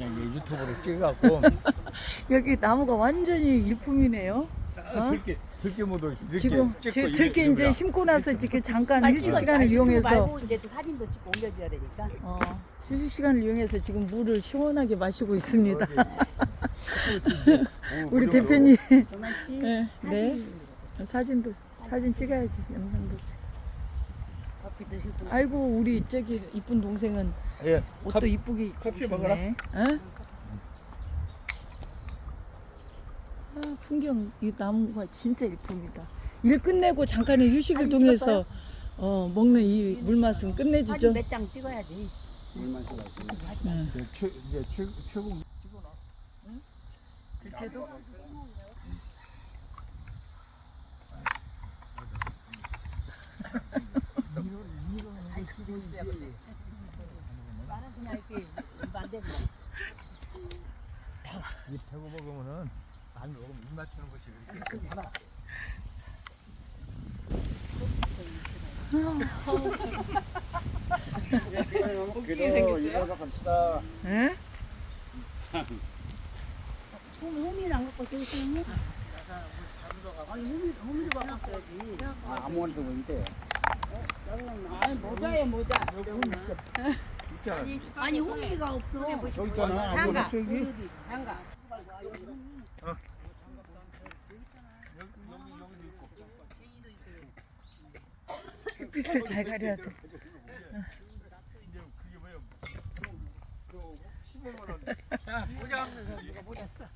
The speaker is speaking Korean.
그냥 이제 유튜브로 찍어갖고 여기 나무가 완전히 일품이네요. 어? 들깨 들깨 모도 이렇게 지금 찍고 제- 이래- 들깨 이제 이러더라. 심고 나서 이렇게 잠깐 빨리 휴식. 시간을 이용해서 말고 이제 또 사진도 찍고 올려줘야 되니까. 어, 휴식 시간을 이용해서 지금 물을 시원하게 마시고 있습니다. 오, 우리 무덤으로. 대표님. 정말 씨. 네, 네. 사진도 사진 찍어야지. 영상도 찍. 커피 드시고. 아이고 우리 저기 이쁜 동생은 예. 옷도 이쁘게 입고 커피 오셨네. 먹어라. 어? 아, 풍경 이 나무가 진짜 일품이다. 일 끝내고 잠깐의 휴식을 사진 통해서 어, 먹는 이 물맛은 끝내주죠. 몇 장 찍어야지. 물만 쏟아지고. 이제 최 이제 최 최고. 들깨도 나는 그냥 이렇게 일반 되고. 이 배고 먹으면은 안 먹으면 입 맞추는 것이 이렇게 하나. 그래도 이러다 갑시다. 예? 호미 호미를 안 갖고 저기 있으면. 아니 호미 호미도 바꿨어야지. 아, 보는데. 아니 모자에 모자. 하나. 아니 호미가 없어. 저기 있잖아. 아무 장가. 없어 여기. 장가. 햇빛을 잘 가려야 돼. 이제 그게 뭐야? 그 15만 원. 자, 모자 모자 써.